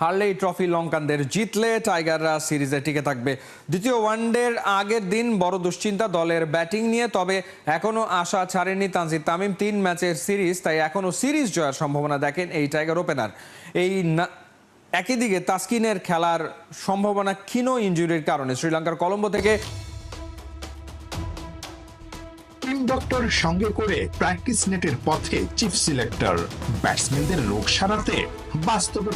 হারলেই trophy লঙ্কানদের জিতলে টাইগাররা সিরিজে টিকে থাকবে। দ্বিতীয় ওয়ানডের আগের দিন বড় দুশ্চিন্তা দলের ব্যাটিং নিয়ে, তবে এখনও আশা ছাড়েনি তানজিদ তামিম। তিন ম্যাচের সিরিজ, তাই এখনও সিরিজ জয়ের সম্ভাবনা দেখেন এই টাইগার ওপেনার। এই একই দিকে তাসকিনের খেলার সম্ভাবনা ক্ষীণ ইঞ্জুরির কারণে শ্রীলঙ্কার কলম্বো থেকে ডক্টর সঙ্গে করে প্র্যাকটিস নেটের পথে চিফ সিলেক্টর ব্যাটসম্যানদের রোগ সারাতে বাস্তবে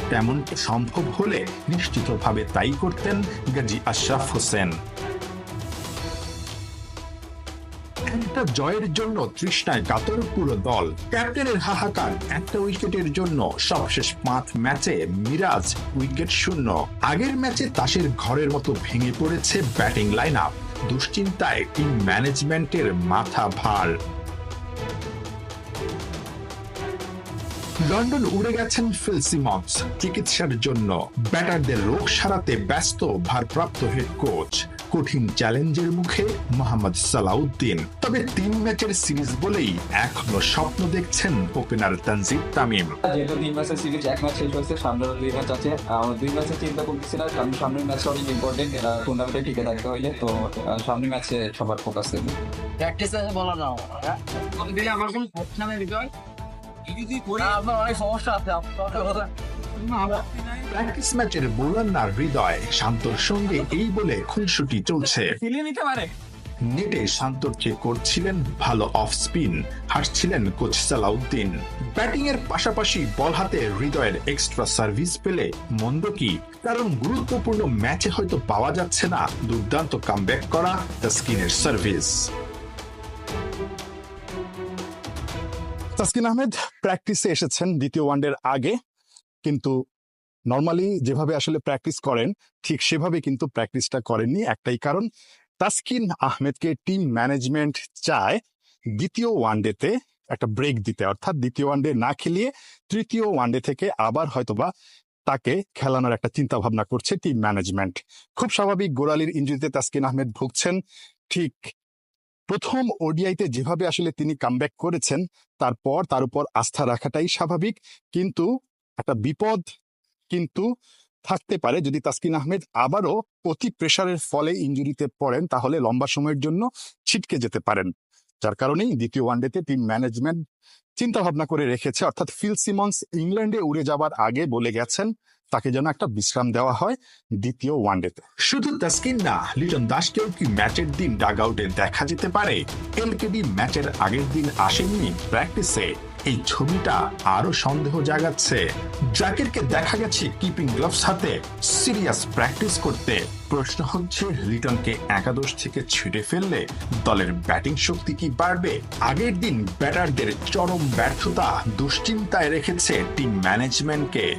সম্ভব হলে নিশ্চিতভাবে তাই করতেন আশরাফ হোসেন। একটা জয়ের জন্য তৃষ্ণায় কাতর পুরো দল। ক্যাপ্টেনের হাহাকার একটা উইকেটের জন্য সবশেষ পাঁচ ম্যাচে মিরাজ উইকেট শূন্য। আগের ম্যাচে তাসের ঘরের মতো ভেঙে পড়েছে ব্যাটিং লাইন আপ দুশ্চিন্তায় টিম ম্যানেজমেন্টের মাথা ভার লন্ডন উড়ে গেছেন চিকিৎসার জন্য। ব্যাটারদের রোগ সারাতে ব্যস্ত, ভারপ্রাপ্ত হেড কোচ কঠিন চ্যালেঞ্জের মুখে মোহাম্মদ সালাউদ্দিন। তবে তিন ম্যাচের সিরিজ বলেই এখনও স্বপ্ন দেখছেন ওপেনার তানজিদ তামিম। যেহেতু তিন ম্যাচের সিরিজ এক ম্যাচ শেষ হয়েছে সামনে দুই ম্যাচ আছে। আমার দুই ম্যাচে চিন্তা করতেছি না কারণ সামনের ম্যাচটা অনেক ইম্পর্টেন্ট টুর্নামেন্টে টিকে থাকতে হইলে তো আহ, সামনের ম্যাচে সবার ফোকাস প্র্যাকটিস আছে বলো না হ্যাঁ? আমার কোনো নামে বিষয় না, আপনার অনেক সমস্যা আছে আপনার কথা প্র্যাকটিস ম্যাচের হৃদয় শান্তর সঙ্গে এই বলে খুনসুটি চলছে। নিতে পারে। নেটে শান্তর চেয়ে করছিলেন ভালো অফ স্পিন হাসছিলেন কোচ সালাউদ্দিন। ব্যাটিং এর পাশাপাশি বল হাতে হৃদয়ের এক্সট্রা সার্ভিস পেলে মন্দ কি? কারণ গুরুত্বপূর্ণ ম্যাচে হয়তো পাওয়া যাচ্ছে না। দুর্দান্ত কামব্যাক করা স্কিনের সার্ভিস। তাসকিন আহমেদ প্র্যাকটিসে এসেছেন দ্বিতীয় ওয়ানডের আগে কিন্তু নর্মালি যেভাবে আসলে প্র্যাকটিস করেন, ঠিক সেভাবে কিন্তু প্র্যাকটিসটা করেননি একটাই কারণ, তাসকিন আহমেদকে টিম ম্যানেজমেন্ট চায় দ্বিতীয় ওয়ানডেতে একটা ব্রেক দিতে। অর্থাৎ দ্বিতীয় ওয়ানডে না খেলিয়ে তৃতীয় ওয়ানডে থেকে আবার হয়তোবা তাকে খেলানোর একটা চিন্তা ভাবনা করছে টিম ম্যানেজমেন্ট খুব স্বাভাবিক গোড়ালির ইঞ্জুরিতে তাসকিন আহমেদ ভুগছেন। ঠিক প্রথম ওডিআইতে যেভাবে আসলে তিনি কামব্যাক করেছেন, তারপর তার উপর আস্থা রাখাটাই স্বাভাবিক। কিন্তু একটা বিপদ কিন্তু থাকতে পারে যদি তাসকিন আহমেদ আবারও অতি প্রেশারের ফলে ইঞ্জুরিতে পড়েন, তাহলে লম্বা সময়ের জন্য ছিটকে যেতে পারেন। যার কারণেই দ্বিতীয় ওয়ানডেতে টিম ম্যানেজমেন্ট চিন্তা ভাবনা করে রেখেছে, অর্থাৎ ফিল সিমন্স ইংল্যান্ডে উড়ে যাবার আগে বলে গেছেন, তাকে যেন একটা বিশ্রাম দেওয়া হয় দ্বিতীয় ওয়ানডেতে। শুধু তাসকিন না, লিটন দাসকেও কি ম্যাচের দিন ডাগ দেখা যেতে পারে? এলকেডি ম্যাচের আগের দিন আসেননি প্র্যাকটিসে। এই ছবিটা আরও সন্দেহ জাগাচ্ছে। জাকিরকে দেখা গেছে কিপিং গ্লাভস হাতে। সিরিয়াস প্র্যাকটিস করতে। প্রশ্ন হচ্ছে লিটনকে একাদশ থেকে ছিঁড়ে ফেললে দলের ব্যাটিং শক্তি কি বাড়বে? আগের দিন ব্যাটারদের চরম ব্যর্থতা দুশ্চিন্তায় রেখেছে টিম ম্যানেজমেন্টকে